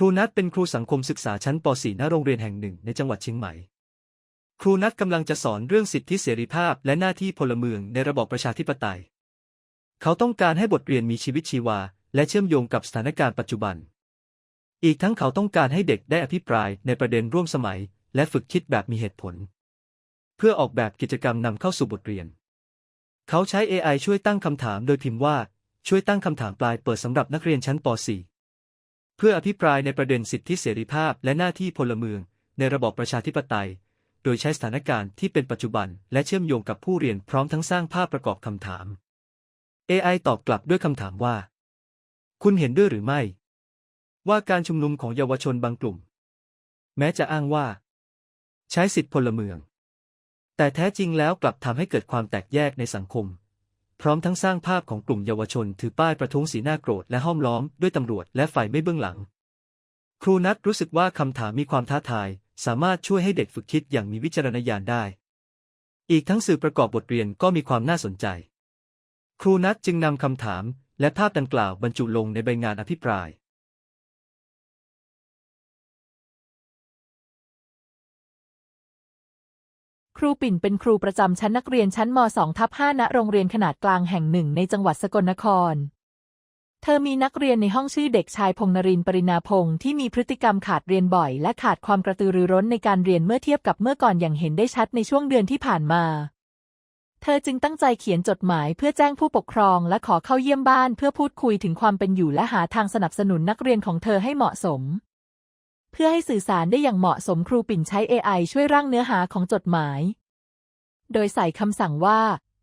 ครูนัทเป็นครูสังคมศึกษาชั้นป .4 ณโรงเรียนแห่งหนึ่งในจังหวัดเชียงใหม่ ครูนัทกำลังจะสอนเรื่องสิทธิเสรีภาพและหน้าที่พลเมืองในระบอบประชาธิปไตย เขาต้องการให้บทเรียนมีชีวิตชีวา และเชื่อมโยงกับสถานการณ์ปัจจุบัน อีกทั้งเขาต้องการให้เด็กได้อภิปรายในประเด็นร่วมสมัย และฝึกคิดแบบมีเหตุผล เพื่อออกแบบกิจกรรมนำเข้าสู่บทเรียน เขาใช้ AI ช่วยตั้งคำถามโดยพิมพ์ว่า ช่วยตั้งคำถามปลายเปิดสำหรับนักเรียนชั้นป .4 เพื่ออภิปรายในประเด็นสิทธิเสรีภาพและหน้าที่พลเมือง ในระบอบประชาธิปไตย โดยใช้สถานการณ์ที่เป็นปัจจุบัน และเชื่อมโยงกับผู้เรียนพร้อมทั้งสร้างภาพประกอบคำถาม AI ตอบกลับด้วยคำถามว่า คุณเห็นด้วยหรือไม่ ว่าการชุมนุมของเยาวชนบางกลุ่ม แม้จะอ้างว่า ใช้สิทธิพลเมือง แต่แท้จริงแล้วกลับทำให้เกิดความแตกแยกในสังคม พร้อมทั้งสร้างภาพของกลุ่มเยาวชนถือป้ายประท้วงสีหน้าโกรธและห้อมล้อมด้วยตำรวจและฝ่ายไม่เบื้องหลัง ครูนัทรู้สึกว่าคำถามมีความท้าทาย สามารถช่วยให้เด็กฝึกคิดอย่างมีวิจารณญาณได้ อีกทั้งสื่อประกอบบทเรียนก็มีความน่าสนใจ ครูนัทจึงนำคำถาม และภาพดังกล่าวบรรจุลงในใบงานอภิปราย ครูปิ่นเป็นครูประจำชั้นนักเรียนชั้นม 2 ทับ5ณโรงเรียนขนาดกลางแห่งหนึ่งในจังหวัดสกลนคร เธอมีนักเรียนในห้องชื่อเด็กชายพงนรินปรินาพงษ์ที่มีพฤติกรรมขาดเรียนบ่อย และขาดความกระตือรือร้นในการเรียนเมื่อเทียบกับเมื่อก่อนอย่างเห็นได้ชัดในช่วงเดือนที่ผ่านมา เธอจึงตั้งใจเขียนจดหมายเพื่อแจ้งผู้ปกครองและขอเข้าเยี่ยมบ้านเพื่อพูดคุยถึงความเป็นอยู่และหาทางสนับสนุนนักเรียนของเธอให้เหมาะสม เพื่อให้สื่อสารได้อย่างเหมาะสมครูปิ่นใช้ AI ช่วยร่างเนื้อหาของจดหมาย โดยใส่คำสั่งว่า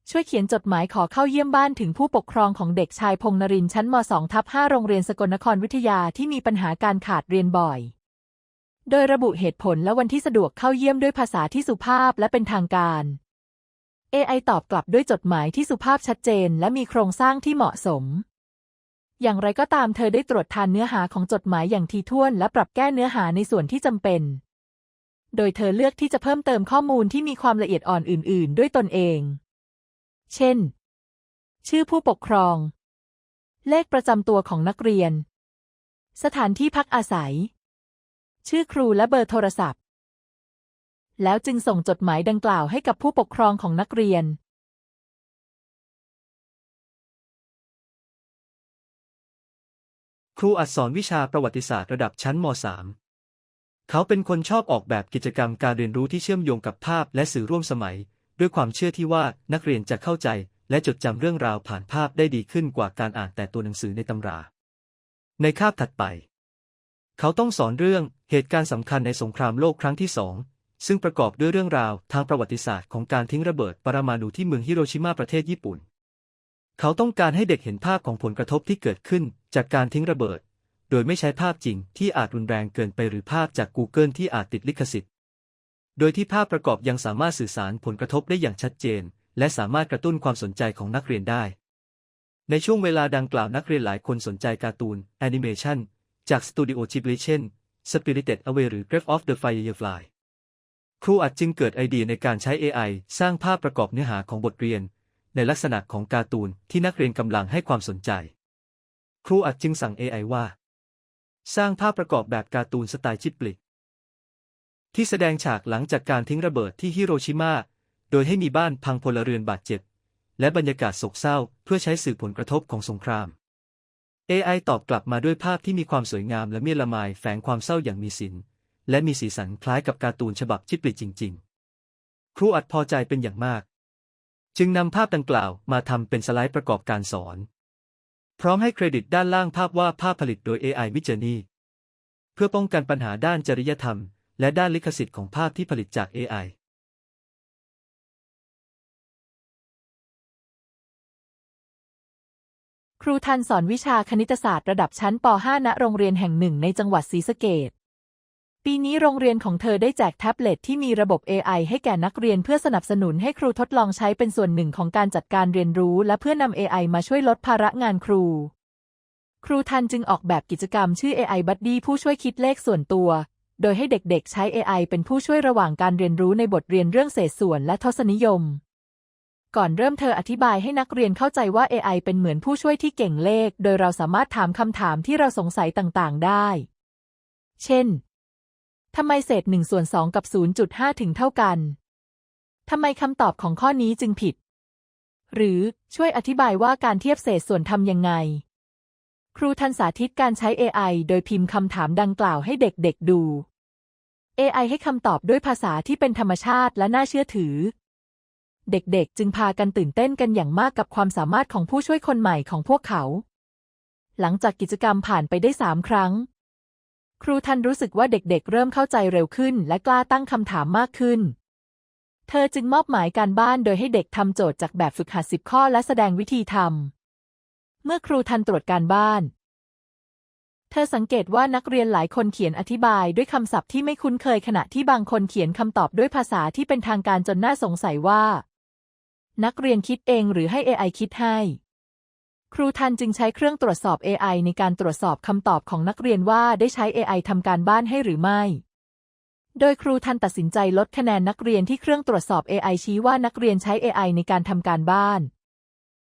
ช่วยเขียนจดหมายขอเข้าเยี่ยมบ้านถึงผู้ปกครองของเด็กชายพงนรินชั้นม 2 ทับ5โรงเรียนสกลนครวิทยาที่มีปัญหาการขาดเรียนบ่อย โดยระบุเหตุผลและวันที่สะดวกเข้าเยี่ยมด้วยภาษาที่สุภาพและเป็นทางการ AI ตอบกลับด้วยจดหมายที่สุภาพชัดเจนและมีโครงสร้างที่เหมาะสม อย่างไรก็ตามเธอได้ตรวจทานเนื้อหาของจดหมายอย่างถี่ถ้วน และปรับแก้เนื้อหาในส่วนที่จำเป็น โดยเธอเลือกที่จะเพิ่มเติมข้อมูลที่มีความละเอียดอ่อนอื่น ๆ ด้วยตนเอง เช่น ชื่อผู้ปกครอง เลขประจำตัวของนักเรียน สถานที่พักอาศัย ชื่อครูและเบอร์โทรศัพท์ แล้วจึงส่งจดหมายดังกล่าวให้กับผู้ปกครองของนักเรียน ครูอัดสอนวิชาประวัติศาสตร์ระดับชั้นม .3 เขาเป็นคนชอบออกแบบกิจกรรมการเรียนรู้ที่เชื่อมโยงกับภาพและสื่อร่วมสมัย ด้วยความเชื่อที่ว่านักเรียนจะเข้าใจ และจดจำเรื่องราวผ่านภาพได้ดีขึ้นกว่าการอ่านแต่ตัวหนังสือในตำรา ในคาบถัดไป เขาต้องสอนเรื่องเหตุการณ์สำคัญในสงครามโลกครั้งที่สองซึ่งประกอบด้วยเรื่องราวทางประวัติศาสตร์ของการทิ้งระเบิดปรมาณูที่เมืองฮิโรชิมาประเทศญี่ปุ่น เขาต้องการให้เด็กเห็นภาพของผลกระทบที่เกิดขึ้นจากการทิ้งระเบิด โดยไม่ใช้ภาพจริงที่อาจรุนแรงเกินไปหรือภาพจาก Google ที่อาจติดลิขสิทธิ์ โดยที่ภาพประกอบยังสามารถสื่อสารผลกระทบได้อย่างชัดเจน และสามารถกระตุ้นความสนใจของนักเรียนได้ ในช่วงเวลาดังกล่าวนักเรียนหลายคนสนใจการ์ตูนแอนิเมชันจากสตูดิโอจิบลิเช่น Spirited Away หรือ Grave of the Firefly ครูอัดจึงเกิดไอเดียในการใช้ AI สร้างภาพประกอบเนื้อหาของบทเรียน ในลักษณะของการ์ตูนที่นักเรียนกำลังให้ความสนใจ ครูอัดจึงสั่ง AI ว่า สร้างภาพประกอบแบบการ์ตูนสไตล์จิบลิที่แสดงฉากหลังจากการทิ้งระเบิดที่ฮิโรชิมา โดยให้มีบ้านพังพลเรือนบาดเจ็บ และบรรยากาศโศกเศร้าเพื่อใช้สื่อผลกระทบของสงคราม AI ตอบกลับมาด้วยภาพที่มีความสวยงามและเมียละไมแฝงความเศร้าอย่างมีศิลป์และมีสีสันคล้ายกับการ์ตูนฉบับจิบลิจริง ๆ ครูอัดพอใจเป็นอย่างมาก จึงนำภาพดังกล่าวมาทำเป็นสไลด์ประกอบการสอน พร้อมให้เครดิตด้านล่างภาพว่าภาพผลิตโดย AI Midjourney เพื่อป้องกันปัญหาด้านจริยธรรม และด้านลิขสิทธิ์ของภาพที่ผลิตจาก AI ครูทันสอนวิชาคณิตศาสตร์ระดับชั้นป .5 ณ โรงเรียนแห่งหนึ่งในจังหวัดศรีสะเกษ ปีนี้โรงเรียนของเธอได้แจกแท็บเล็ตที่มีระบบ AI ให้แก่นักเรียนเพื่อสนับสนุนให้ครูทดลองใช้เป็นส่วนหนึ่งของการจัดการเรียนรู้ และเพื่อนำ AI มาช่วยลดภาระงานครู ครูทันจึงออกแบบกิจกรรมชื่อ AI Buddy ผู้ช่วยคิดเลขส่วนตัว โดยให้เด็กๆ ใช้ AI เป็นผู้ช่วยระหว่างการเรียนรู้ในบทเรียนเรื่องเศษส่วนและทศนิยม ก่อนเริ่มเธออธิบายให้นักเรียนเข้าใจว่า AI เป็นเหมือนผู้ช่วยที่เก่งเลข โดยเราสามารถถามคำถามที่เราสงสัยต่างๆ ได้ เช่น ทำไมเศษ1ส่วน2กับ 0.5 ถึงเท่ากัน ทำไมคำตอบของข้อนี้จึงผิด หรือช่วยอธิบายว่าการเทียบเศษส่วนทำยังไง ครูทันสาธิตการใช้ AI โดยพิมพ์คำถามดังกล่าวให้เด็กๆดู AI ให้คำตอบด้วยภาษาที่เป็นธรรมชาติและน่าเชื่อถือ เด็กๆ จึงพากันตื่นเต้นกันอย่างมากกับความสามารถของผู้ช่วยคนใหม่ของพวกเขา หลังจากกิจกรรมผ่านไปได้สามครั้ง ครูทันรู้สึกว่าเด็กๆ เริ่มเข้าใจเร็วขึ้น และกล้าตั้งคำถามมากขึ้น เธอจึงมอบหมายการบ้านโดยให้เด็กทำโจทย์จากแบบฝึกหัดสิบข้อและแสดงวิธีทำ เมื่อครูทันตรวจการบ้าน เธอสังเกตว่านักเรียนหลายคนเขียนอธิบายด้วยคำศัพท์ที่ไม่คุ้นเคยขณะที่บางคนเขียนคำตอบด้วยภาษาที่เป็นทางการจนน่าสงสัยว่า นักเรียนคิดเองหรือให้ AI คิดให้ ครูทันจึงใช้เครื่องตรวจสอบ AI ในการตรวจสอบคำตอบของนักเรียนว่าได้ใช้ AI ทำการบ้านให้หรือไม่ โดยครูทันตัดสินใจลดคะแนนนักเรียนที่เครื่องตรวจสอบ AI ชี้ว่านักเรียนใช้ AI ในการทำการบ้าน